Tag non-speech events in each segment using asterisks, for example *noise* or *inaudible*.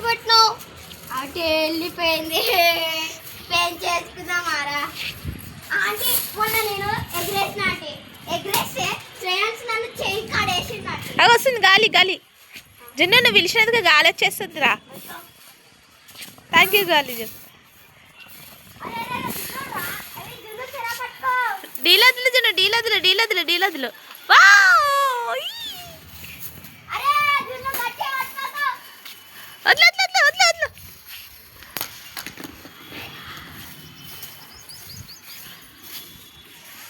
పెట్టినావు అటు వెళ్ళిపోయింది పెన్ చేసుకుందామారా ఆంటీ మొన్న నేను ఎగ్రేసిన ఆంటీ ఎగ్రేస్తే శ్రేయాన్స్ నన్ను అది వస్తుంది గాలి గాలి జున్ను నువ్వు పిలిచినందుకు గాలి వచ్చేస్తుంది రా థ్యాంక్ యూ గాలి. డీలదులు జున్ను డీలదులు డీలదులు డీలదులు వావ్! ఈ! అరే, జున్ను గట్టిగా పట్టుకోకు. వదిలే వదిలే వదిలే వదిలే వదిలు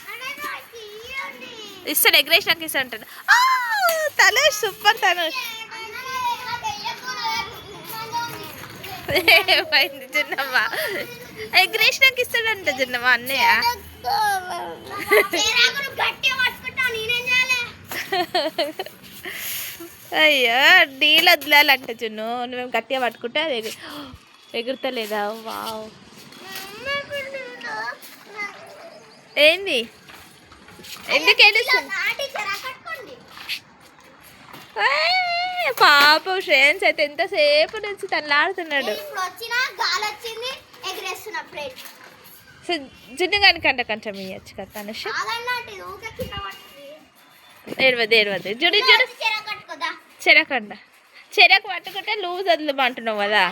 అరే, నాకు ఇయ్యండి. ఇస్తాడు ఇస్తా అంటాడు ఆ, సూపర్ తనుష్ ఏమైంది నాకు ఇయ్యకూడదు. మంచిగా ఉంది. ఏమైంది జున్నమ్మ ఇస్తాడంట జున్నమ్మ అన్నయ్య గట్టిగా పట్టుకుంటా నేనేం చేయాలి అయ్యో డీల్ వదిలాలంట జున్ను. నువ్వేం గట్టిగా పట్టుకుంటే అది ఎగు- ఎగురుతలేదా? వావ్. ఏంది? ఎందుకు పాపం శ్రేయన్స్ అయితే ఎంతసేపు నుంచి తనలాడుతున్నాడు జున్ను కనుకంట కొంచెం ఇవ్వచ్చు కదా తనుష్. కాదన్నట్టు ఇది ఊరికే కింద పడుతుంది. ఏడవద్దు ఏడవద్దు జుడి జుడు చెరా కట్టుకోదా చెరకండ. చెరకు పట్టుకుంటే లూజ్ వదిలిమంటున్నావు కదా?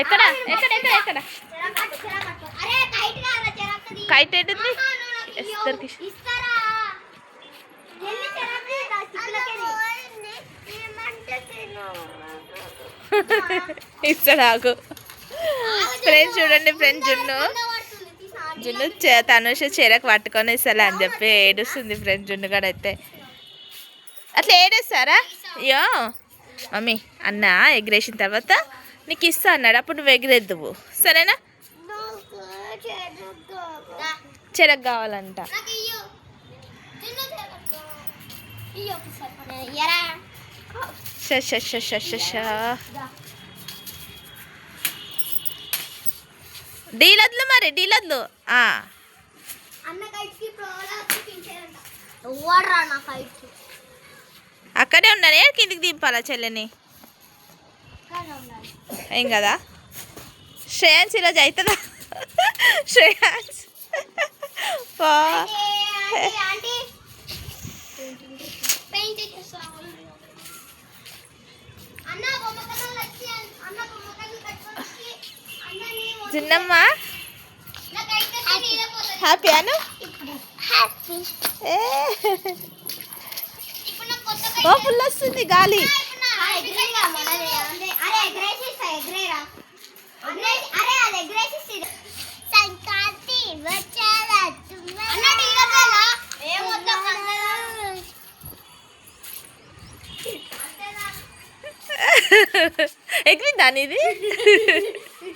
ఎక్కడ? ఎక్కడ? ఎక్కడ? ఎక్కడ? కైట్ ఏంటిది నాకు. ఇస్తారా. ఇస్తాడు ఆకు ఫ్రెండ్స్ చూడండి ఫ్రెండ్స్ జున్ను కింద పడుతుంది, తీసి ఆంటీ జున్ను తనుష చెరకు పట్టుకొని ఇస్తాలే అని చెప్పి ఏడుస్తుంది ఫ్రెండ్స్ జున్ను కూడా అయితే. అట్లా ఏడేస్తారా? అయ్యో మమ్మీ అన్న ఎగిరేసిన తర్వాత నీకు ఇస్తా అన్నాడు. అప్పుడు నువ్వు ఎగిరేద్దువు. సరేనా? చెరకు కావాలంట. ష ష ష. దా. డీలద్లు మరి డీలద్లు అక్కడే ఉన్నానే కిందికి దింపాలా చెల్లెని? ఏం కదా? శ్రేయాన్స్ ఈరోజు అవుతుందా శ్రేయాన్స్. అన్న పోతుంది హ్యాపీ అను? ఓ ఫుల్ వస్తుంది గాలి. సంక్రాంతి *laughs* ఎగిరిందా నీది? *laughs*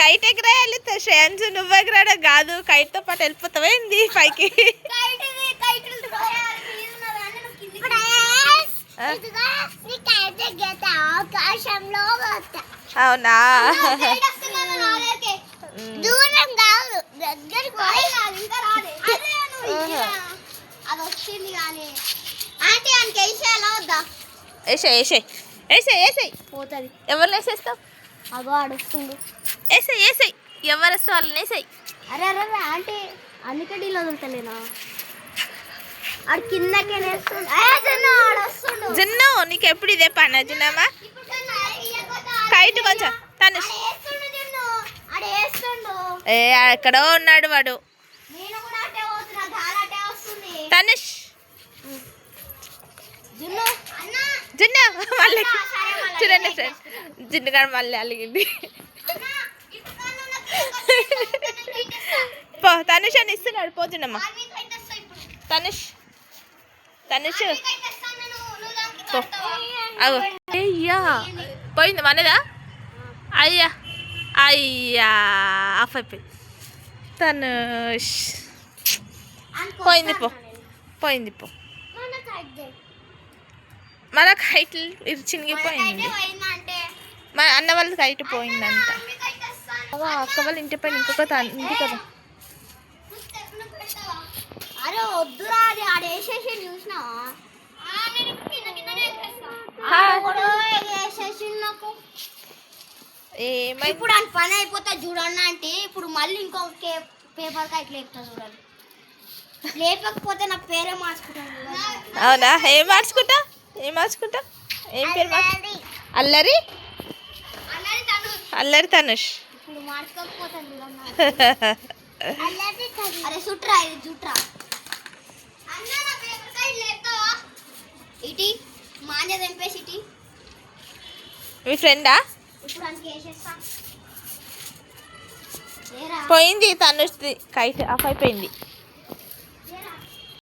కైట్ ఎగరేయాలి శ్రేయాన్స్ నువ్వు ఎగరాడం కాదు కైట్తో పాటు వెళ్ళిపోతావా ఏంది పైకి? అవునా? *laughs* దూరం కాదు దగ్గరికి అదే వచ్చింది కానీ. ఆంటీ అని వేసేయాలా వద్దా? వేసే వేసే వేసే వేసే పోతుంది. ఎవరిని వేసేస్తావు? అగో అడుస్తుంది వేసే వేసే ఎవరు వస్తే వాళ్ళని వేసాయి అరే అరే అరే, ఆంటీ అందుకే డీల్ వదులుతలేనా? ఆడు కిందకే జున్ను నీకు ఎప్పుడు ఇదే పని జున్నమ్మా కైట్ కొంచెం తను. ఏ ఎక్కడో ఉన్నాడు వాడు. తనుష్. జున్ను మళ్ళీ. సరే, చూడండి నేను ఫ్రెండ్స్ జున్ను గారు మళ్ళీ అలిగింది అన్న ఇటు కాను నాకు పో తనుష్ అని ఇస్తున్నాడు పో జున్నమ్మ ఆర్మీ కైట్ వస్తా ఇప్పుడు తనుష్ తనుష్ అయ్యా. పోయింది మనదా? అయ్యా. అయ్యా. ఆఫ్ అయిపోయింది. తనుష్. పోయింది పో. పోయింది పో. మన కైట్ చినిగిపోయింది మన అన్న వాళ్ళ కైట్ పోయిందంట. అక్క వాళ్ళ ఇంటి పైన ఇంకొక తన్- ఉంది కదా అరే వద్దురా అది ఆడ వేసేసి చూసినావా ఇప్పుడు ఆయన పని అయిపోతే చూడండి అంటే ఇప్పుడు మళ్ళీ ఇంకో పేపర్ కైట్ లేపుతా చూడండి లేపకపోతే నా పేరే మార్చుకుంటాను. అవునా? ఏం మార్చుకుంటా? ఏం మార్చుకుంటా? ఏం పేరు మార్చు అల్లరి? అన్నది తను అల్లరి తనుష్. అరే సుట్రా ఇది జుట్రా ఇటీ మాన్య తెంపేసి ఇటీ. మీ ఫ్రెండా? పోయింది తనుష్ది. కైట్ ఆఫ్ అయిపోయింది.